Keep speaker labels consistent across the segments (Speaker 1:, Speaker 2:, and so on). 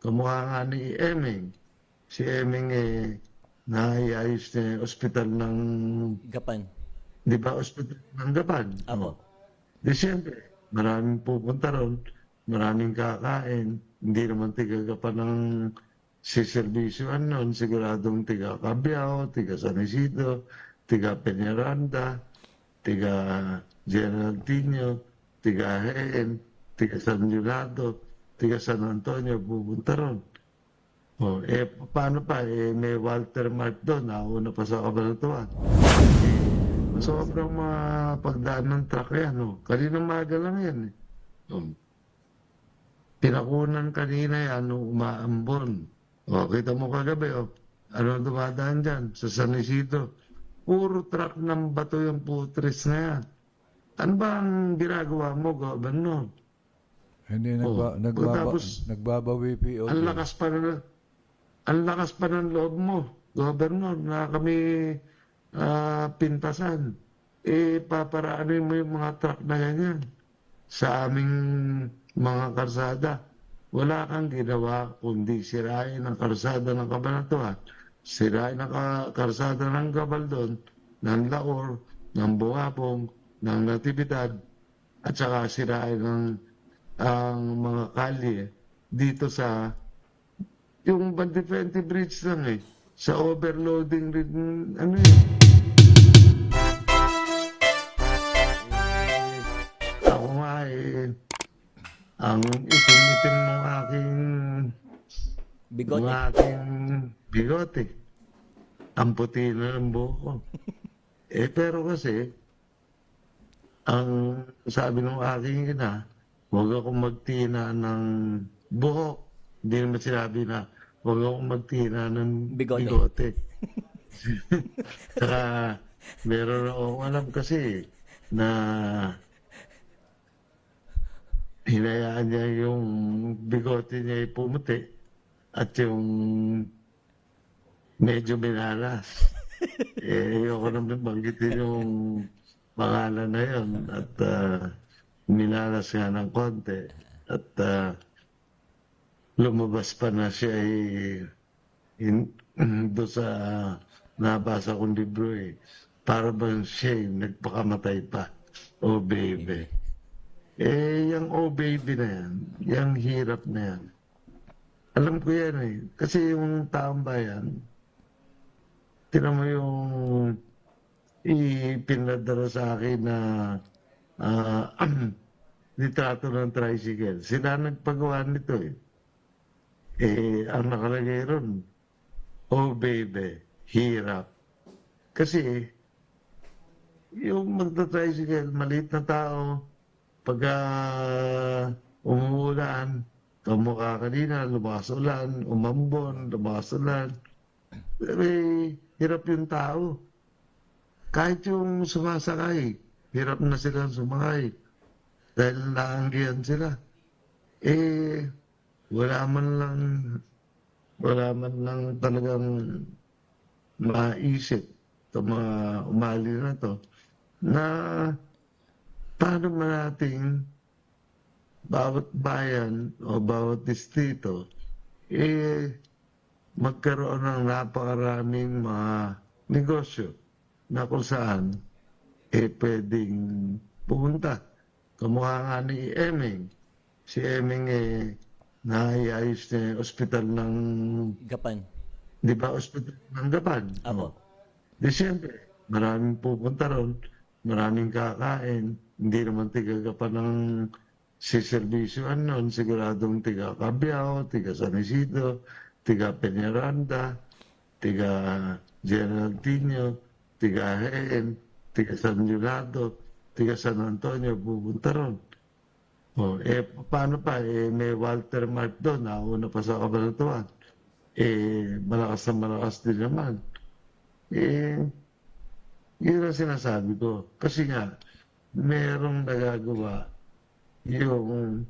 Speaker 1: Kamukha nga ni Eming. Si Eming eh, naiayos niya yung ospital ng,
Speaker 2: Gapan.
Speaker 1: di ba, ospital ng Gapan.
Speaker 2: Apo.
Speaker 1: Di siyempre, maraming pupunta ron, maraming kakain, hindi naman tiga Gapan ng siservisyoan nun, siguradong tiga Cabiao, tiga San Isidro, tiga Peñaranda, tiga General Tino, tiga Heen, tiga San Leonardo, tiga San Antonio, pupunta ron. O, eh, paano pa? Eh, may Walter Mark doon, nauna pa sa Kabalatuan. Eh, sobrang mga pagdaan ng truck yan, no? Kanina maga lang yan, eh. Um, pinakunan kanina yan, nung umaambon. O, kita mo kagabi, o. Ano dumadaan dyan? Sa San Isidro. Puro truck ng bato yung putres na yan. Ano ba ang ginagawa mo, Governor?
Speaker 3: Hindi,
Speaker 1: Oo.
Speaker 3: nagba, nagbaba,
Speaker 1: Tapos,
Speaker 3: nagbabawi POD.
Speaker 1: Ang lakas pa na, ang lakas pa ng loob mo, Governor, na kami ah, pintasan. Eh, paparaanin mo yung mga truck na ganyan sa aming mga karsada. Wala kang ginawa kundi sirain ang karsada ng kabanatuan, sirain ang ka- karsada ng Gabaldon, ng Laor, ng Buwapong, ng Natividad, at saka sirain ang, ang mga kalye dito sa yung Bandifente Bridge lang eh. Sa overloading rin, ano yun. Eh, Ako nga eh, ang itim-itim ng aking,
Speaker 2: Bigote.
Speaker 1: ng aking bigote. Ang puti na ng buhok ko. eh pero kasi, ang sabi ng aking ina, huwag ako magtina ng buhok. Hindi naman sinabi na huwag ako magtina ng
Speaker 2: Bigote.
Speaker 1: bigote. Saka meron akong alam kasi na hinayaan niya yung bigote niya ay pumuti at yung medyo minalas. eh, ayoko naman banggitin yung pangalan na yun at ah, minalas nga ng konti at ah, lumabas pa na siya ay in, do sa nabasa kong libro eh. Para bang siya ay nagpakamatay pa. Oh baby. Eh, yung oh baby na yan, yung hirap na yan. Alam ko yan eh. Kasi yung taong bayan, tinan mo yung ipinadala sa akin na ah, litrato ng tricycle. Sila nagpagawa nito eh. Eh, ang nakalagay ron, oh baby, hirap. Kasi, yung magta-tricycle, maliit na tao, pag uh, umuulan, kamukha kanina, lumakas ulan, umambon, lumakas ulan, eh, hirap yung tao. Kahit yung sumasakay, hirap na silang sumakay. Dahil naanggihan sila. Eh, wala man lang, wala man lang talagang maisip sa mga umali na to, na paano man nating bawat bayan o bawat distrito, eh, magkaroon ng napakaraming mga negosyo na kung saan eh pwedeng pumunta. Kamukha nga ni Eming. Si Eming eh, naiayos yung ospital ng,
Speaker 2: Gapan.
Speaker 1: di ba, ospital ng Gapan.
Speaker 2: Apo.
Speaker 1: Di siyempre, maraming pupunta ron, maraming kakain, hindi naman tiga Gapan ng siservisyoan nun, siguradong tiga Cabiao, tiga San Isidro, tiga Peñaranda, tiga General Tino, tiga Heen, tiga San Leonardo, tiga San Antonio, pupunta ron. O, eh, paano pa? Eh, may Walter Mark doon, nauna pa sa Kabalatuan. Eh, malakas na malakas din naman. Eh, yun ang sinasabi ko. Kasi nga, merong nagagawa yung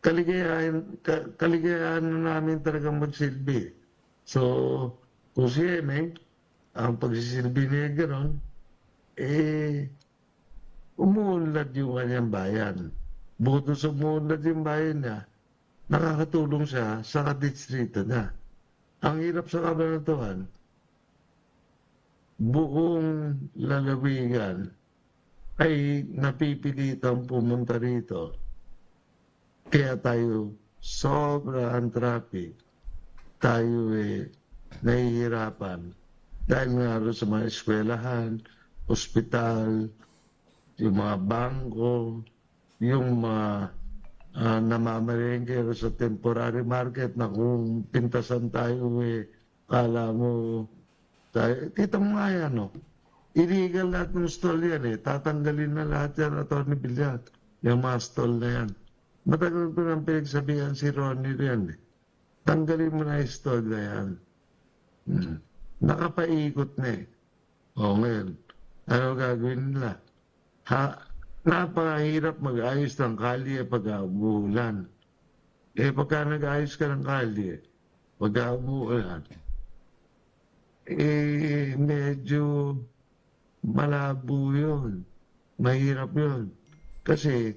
Speaker 1: kaligayahan, ka, kaligayahan na namin talaga magsilbi. So, kung si Emeng, ang pagsisilbi niya gano'n, eh, umuunlad yung kanyang bayan. Bukod sa umuunlad yung bayan niya, nakakatulong siya sa kadistrito niya. Ang hirap sa kabanatuan, buong lalawigan ay napipilitang pumunta rito. Kaya tayo sobra ang traffic. Tayo eh nahihirapan. Dahil nga sa mga eskwelahan, ospital, yung mga bangko, yung mga uh, namamalengke sa temporary market na kung pintasan tayo eh, kala mo tayo, kita mo nga yan, no? Illegal lahat ng stall yan eh. Tatanggalin na lahat yan, Atty. Villar. Yung mga stall na yan. Matagal ko nang pinagsabihan si Ronnie yan eh. Tanggalin mo na yung stall na yan. Hmm. Nakapaikot na eh. O ngayon, ano gagawin nila? Ha, napakahirap mag-ayos ng kalye pag umuulan. Eh, pagka nag-ayos ka ng kalye, pag umuulan, eh, medyo malabo yun. Mahirap yun. Kasi,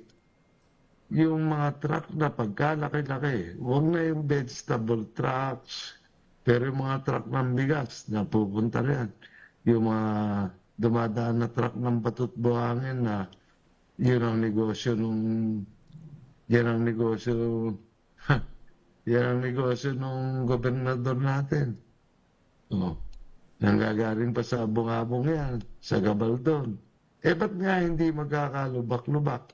Speaker 1: yung mga truck na pagkalaki-laki, huwag na yung vegetable trucks, pero yung mga truck ng bigas, napupunta rin. Yung mga dumadaan na truck ng batut buhangin na yun ang negosyo nung yan ang negosyo yan ang negosyo nung gobernador natin. Oh. Nanggagaling pa sa abong-abong yan, sa Gabaldon. Eh, ba't nga hindi magkakalubak-lubak?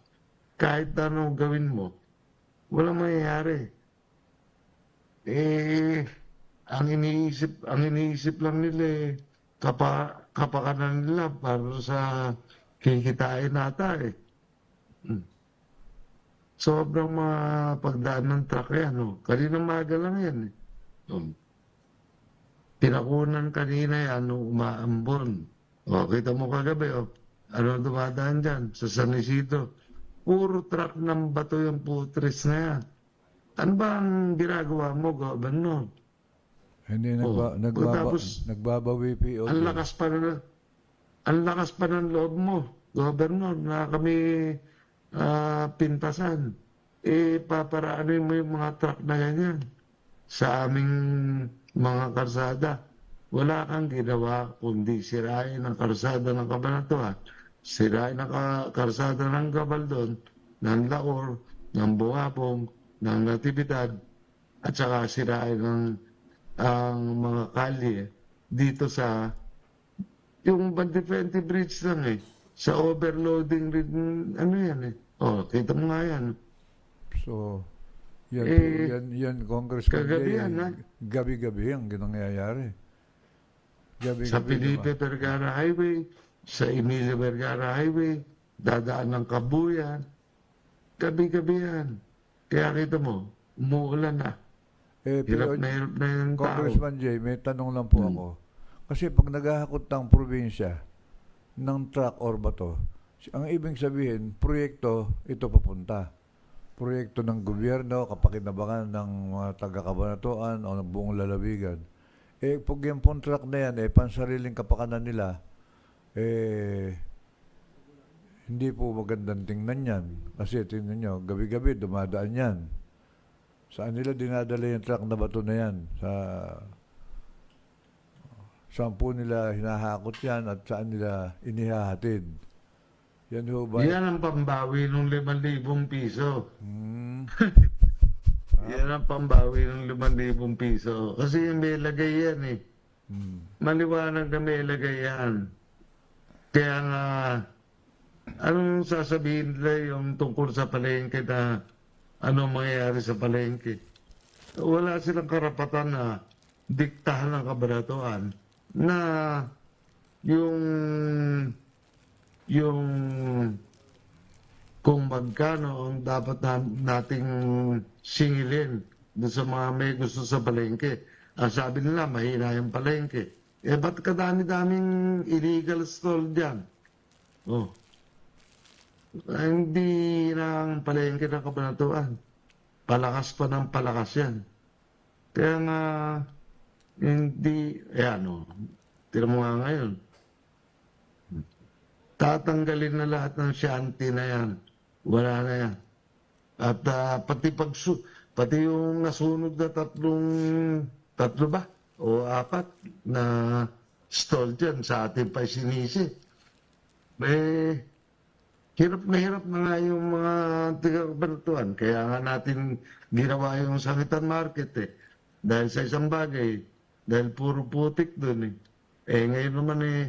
Speaker 1: Kahit anong gawin mo, walang mangyayari. Eh, ang iniisip, ang iniisip lang nila eh, kapa, kapakanan nila para sa kikitain nata eh. Hmm. Sobrang mga pagdaan ng truck yan. No? Kanina maga lang yan eh. Um, Pinakunan kanina yan nung umaambon. O, kita mo kagabi, o. Ano dumadaan dyan? Sa San Isidro. Puro truck ng bato yung putres na yan. Ano ba ang ginagawa mo, Gobernador?
Speaker 3: Hindi
Speaker 1: Oh,
Speaker 3: nagba, nagbaba,
Speaker 1: pagkatapos-
Speaker 3: nagbabawi POD.
Speaker 1: Ang lakas pa na, ang lakas pa ng loob mo, Governor, na kami ah, pintasan. Eh, paparaanin mo yung mga truck na ganyan sa aming mga karsada. Wala kang ginawa kundi sirain ang karsada ng Kabanatuan, sirain ang ka- karsada ng Gabaldon, ng Laor, ng Buhapong, ng Natividad, at saka sirain ang ang mga kalye dito sa yung Bandifente Bridge lang eh. Sa overloading rin, ano yan eh. Oh, kita mo nga yan.
Speaker 3: So, yan,
Speaker 1: Eh,
Speaker 3: yan, yan, Congressman
Speaker 1: kagabi yan, ha?
Speaker 3: gabi-gabi ang ginangyayari. Gabi-gabi
Speaker 1: Sa Felipe
Speaker 3: naman.
Speaker 1: Vergara Highway, sa Emilia Vergara Highway, dadaan ng Kabuyan. Gabi-gabi yan. Kaya kita mo, umuulan na.
Speaker 3: Eh,
Speaker 1: Hirap
Speaker 3: pero,
Speaker 1: na hirap na yung tao.
Speaker 3: Congressman Jay, may tanong lang po
Speaker 1: Hmm.
Speaker 3: ako. Kasi pag naghahakot ng probinsya ng truck or bato, ang ibig sabihin, proyekto, ito papunta. Proyekto ng gobyerno, kapakinabangan ng mga taga-kabanatuan o ng buong lalawigan. Eh, pag yung pong truck na yan, eh, pansariling kapakanan nila, eh, hindi po magandang tingnan yan. Kasi tingnan nyo, gabi-gabi dumadaan yan. Saan nila dinadala yung truck na bato na yan? Sa saan po nila hinahakot yan at saan nila inihahatid? Yan ho ba?
Speaker 1: Yan ang pambawi ng 5,000 piso.
Speaker 3: Hmm,
Speaker 1: Yan ang pambawi ng 5,000 piso. Kasi may lagay yan eh.
Speaker 3: hmm.
Speaker 1: Maliwanag na may lagay yan. Kaya nga, anong sasabihin nila yung tungkol sa palengke na ano mangyayari sa palengke? Wala silang karapatan na diktahan ng kabaratuan na yung yung kung magkano ang dapat na, nating singilin doon sa mga may gusto sa palengke. Ang sabi nila, mahina yung palengke. Eh, ba't kadami-daming illegal stall dyan? Oh. Ah, Hindi na ang palengke ng kabanatuan. Palakas pa ng palakas yan. Kaya nga, hindi, eh ano, tira mo nga ngayon, tatanggalin na lahat ng shanty na yan. Wala na yan. At ah, pati pagsu pati yung nasunod na tatlong, tatlo ba? O apat na stall dyan sa ating pa sinisi. Eh, hirap na hirap na nga yung mga taga-kabanatuan. Kaya nga natin ginawa yung sangitan market eh. Dahil sa isang bagay, dahil puro putik doon eh. Eh ngayon naman eh,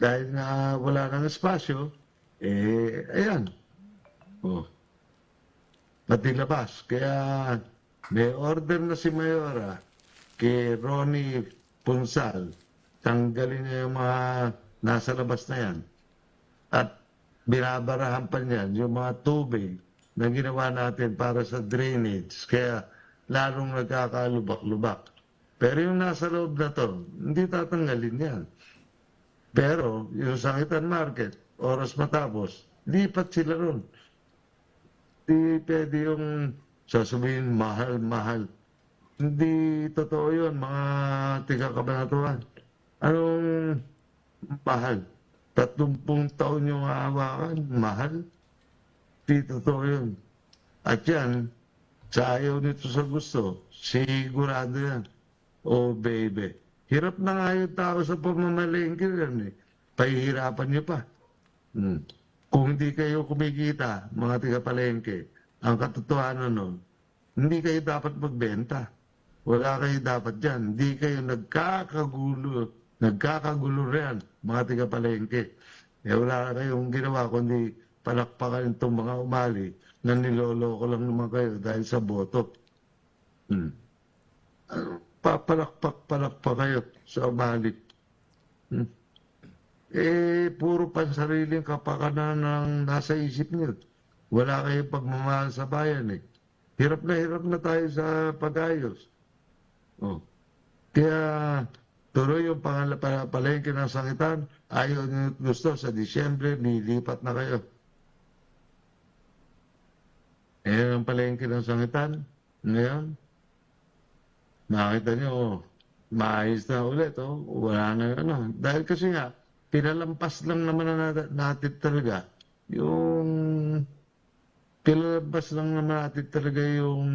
Speaker 1: dahil nga wala nang espasyo, eh, ayan. Oh. Pati labas. Kaya may order na si Mayora kay Ronnie Punsal. Tanggalin niya yung mga nasa labas na yan. At binabarahan pa niyan yung mga tubig na ginawa natin para sa drainage. Kaya lalong nagkakalubak-lubak. Pero yung nasa loob na to, hindi tatanggalin yan. Pero yung sangitan market, oras matapos, lipat sila ron. Hindi pwede yung sasabihin mahal, mahal. Hindi totoo yun, mga tiga-kabanatuan. Anong mahal? Tatlumpung taon yung hawakan, mahal? Hindi totoo yun. At yan, sa ayaw nito sa gusto, sigurado yan. Oh, baby. Hirap na nga yung tao sa pamamalengke yan eh. Pahihirapan niyo pa. Hmm. Kung hindi kayo kumikita, mga tiga-palengke, ang katotohanan nun, hindi kayo dapat magbenta. Wala kayo dapat dyan. Hindi kayo nagkakagulo, nagkakagulo riyan, mga tiga-palengke. Eh, wala kayong ginawa kundi palakpakan itong mga umali na niloloko lang naman kayo dahil sa boto. Hmm. Ano, papalakpak-palakpak kayo sa umali. Hmm. Eh, puro pansariling kapakanan ang nasa isip niyo. Wala kayong pagmamahal sa bayan eh. Hirap na hirap na tayo sa pag-ayos. Oh. Kaya tuloy yung pangala para palengke ng sangitan, ayaw niyo gusto sa Disyembre, nilipat na kayo. Eh, ang palengke ng sangitan, ngayon, makita niyo, oh, maayos na ulit, oh. wala na ano. Dahil kasi nga, pinalampas lang naman na nat- natin talaga yung pinalampas lang naman natin talaga yung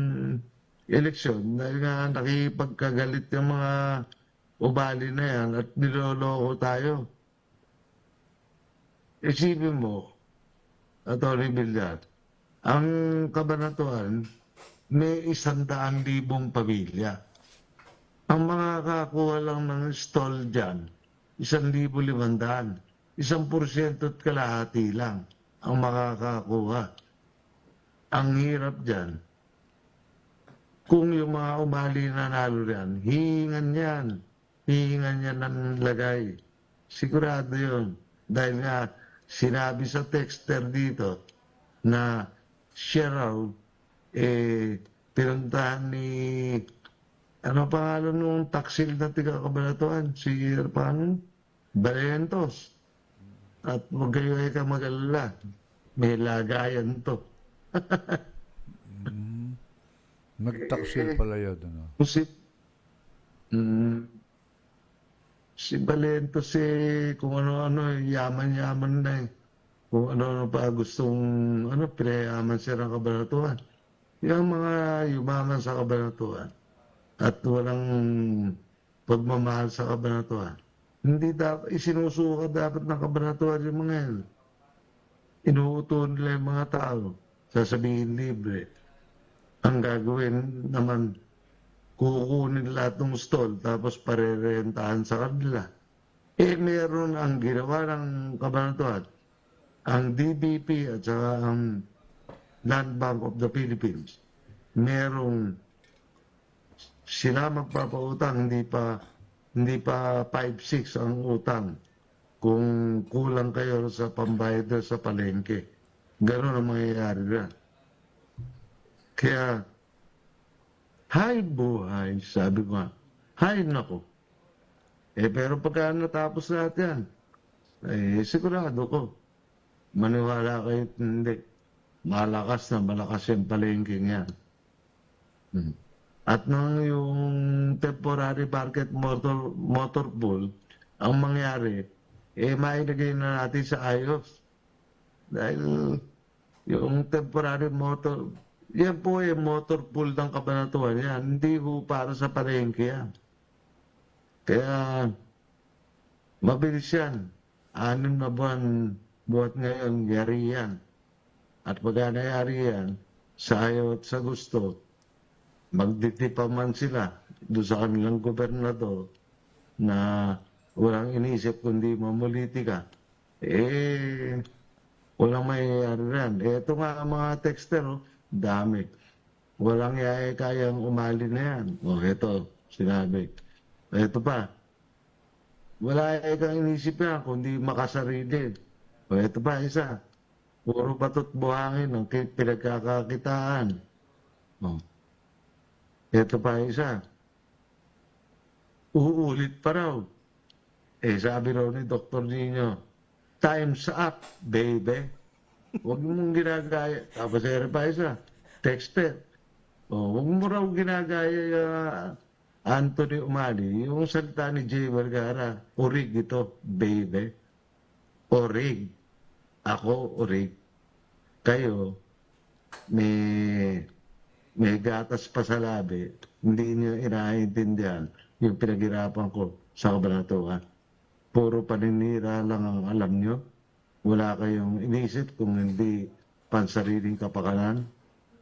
Speaker 1: eleksyon dahil nga nakipagkagalit yung mga ubali na yan at niloloko tayo. Isipin mo, Atty. Villar, ang kabanatuan may isandaan libong pamilya. Ang mga kakuha lang ng stall dyan, isang libo limandaan. Isang porsyento at kalahati lang ang makakakuha. Ang hirap dyan, kung yung mga umali na nalo yan, hihingan yan. Hihingan yan ng lagay. Sigurado yun. Dahil nga, sinabi sa texter dito na siya raw, eh, pinuntahan ni, ano pangalan nung taksil na tiga-kabalatuan? Si, ano pangalan? Balentos. At huwag kayo ay ka mag-alala. May lagayan to.
Speaker 3: Nagtaksil pala yun. Ano?
Speaker 1: Si, mm, si Balento si kung ano-ano, yaman-yaman na eh. Kung ano-ano pa gustong, ano, pinayaman siya ng kabanatuan. Yung mga yumaman sa kabanatuan at walang pagmamahal sa kabanatuan. Hindi dapat, isinusuka dapat ng kabanatuan yung mga yan. Inuuto nila yung mga tao. Sasabihin libre ang gagawin naman, kukunin lahat ng stall tapos parerentahan sa kanila. Eh, meron ang ginawa ng kabanatuan, ang DBP at saka ang Land Bank of the Philippines. Merong sila magpapautang, hindi pa hindi pa 5-6 ang utang kung kulang kayo sa pambayad sa palengke. Ganon ang mangyayari na. Kaya, hay buhay, sabi ko nga, hay nako. Eh, pero pagka natapos lahat yan, eh, sigurado ko, maniwala kayo, hindi. Malakas na malakas yung palengking yan. Hmm. At nang yung temporary market motor, motor pool, ang mangyari, eh, mailagay na natin sa IOS. Dahil yung temporary motor, yan po ay motor pool ng kabanatuan yan. Hindi po para sa palengke yan. Kaya, mabilis yan. Anim na buwan, buwan ngayon, yari yan. At pagka nayari yan, sa ayaw at sa gusto, magditipa man sila doon sa kanilang gobernador na walang inisip kundi mamulitika. Eh, walang mayayari yan. Eh, ito nga ang mga texter, oh, dami. Walang yaya kayang umali na yan. O, ito, sinabi. Ito pa, wala yaya kang inisip yan kundi makasarili. O, ito pa, isa. Puro batot buhangin ang ki- pinagkakakitaan. O. Ito pa, isa. Uulit pa raw. Eh, sabi raw ni Dr. Nino, time's up, baby. Huwag mong ginagaya. Tapos ere pa isa, texter. O, huwag mo raw ginagaya uh, Anthony Umali. Yung salita ni Jay Vergara, orig ito, baby. Orig. Ako, orig. Kayo, may, may gatas pa sa labi. Hindi niyo inaintindihan yung pinaghirapan ko sa kabanatuan. Puro paninira lang ang alam nyo. Wala kayong inisip kung hindi pansariling kapakanan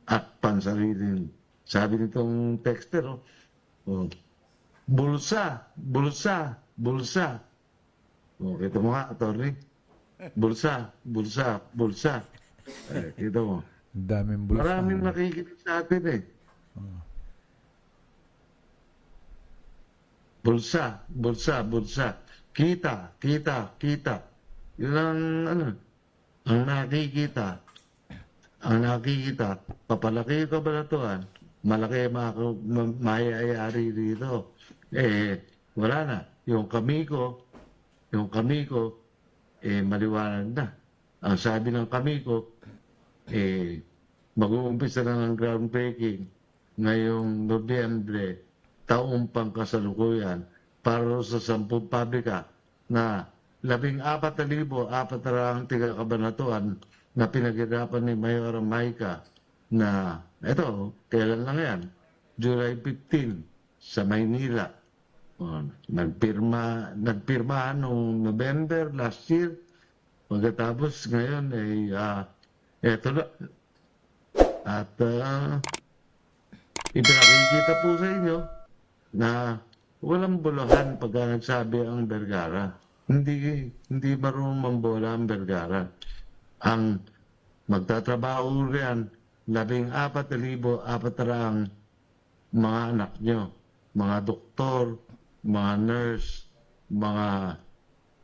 Speaker 1: at pansariling, sabi nitong texter, oh, oh, bulsa, bulsa, bulsa. Oh, kita mo nga, attorney. Bulsa, bulsa, bulsa. Eh, kita mo.
Speaker 3: Daming bulsa.
Speaker 1: Maraming nakikinig sa atin eh. Bulsa, bulsa, bulsa. Kita, kita, kita. Yun ang ano, ang nakikita. Ang nakikita, papalaki yung kabalatuan, malaki mga ma- mayayari dito. Eh, wala na. Yung kami ko, yung kami ko, eh, maliwanag na. Ang sabi ng kami ko, eh, mag-uumpisa na ng groundbreaking ngayong Nobyembre, taong pangkasalukuyan para sa sampung pabrika na labing apat na libo, apat na lang tiga kabanatuan na pinaghirapan ni Mayor Maika na eto, kailan lang yan? July 15 sa Maynila. O, nagpirma, nagpirmahan noong November last year. Pagkatapos ngayon ay ah, eto na. At ah, ipinakikita po sa inyo na walang bulahan pagka nagsabi ang Vergara. Hindi, hindi marunong mambola ang Vergara. Ang magtatrabaho riyan, labing apat libo, apat na mga anak nyo, mga doktor, mga nurse, mga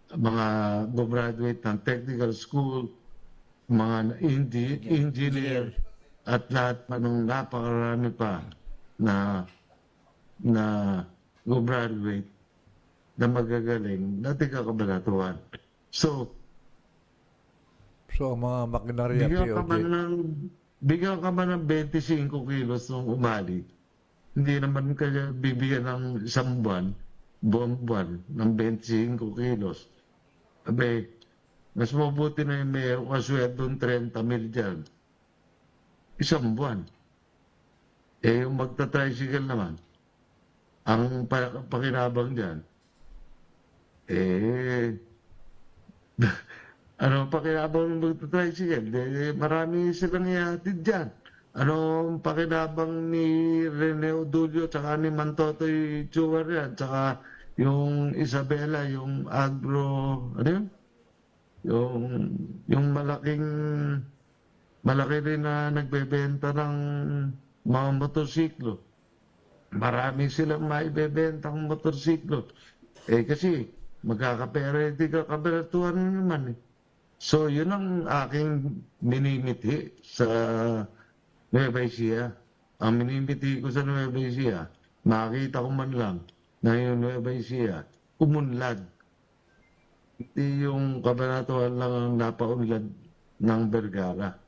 Speaker 1: mga graduate ng technical school, mga indi- engineer, at lahat pa nung napakarami pa na na graduate na magagaling na tiga kabanatuan. So,
Speaker 3: So, ang mga makinarya,
Speaker 1: bigyan ka
Speaker 3: POJ,
Speaker 1: man ng bigyan ka man ng 25 kilos nung umali. Hindi naman kaya bibigyan ng isang buwan, buwan buwan ng 25 kilos. Abe, mas mabuti na yung may kaswerdong 30 mil dyan. Isang buwan. Eh, yung magta-tricycle naman, ang pa- pakinabang dyan, eh, ano ang pakinabang ng magta-tricycle? Eh, marami silang ihatid dyan. Ano ang pakinabang ni Rene Odulio tsaka ni Mantotoy Chuwar yan? Tsaka yung Isabela, yung agro, ano yun? Yung, yung malaking, malaki rin na nagbebenta ng mga motorsiklo. Marami silang maibebentang motorsiklo. Eh kasi, magkakapera hindi ka kabalatuan naman eh. So, yun ang aking minimiti sa Nueva Ecija. Ang minimiti ko sa Nueva Ecija, makita ko man lang na yung Nueva Ecija, umunlad. Hindi yung kabanatuan lang ang napaunlad ng Vergara.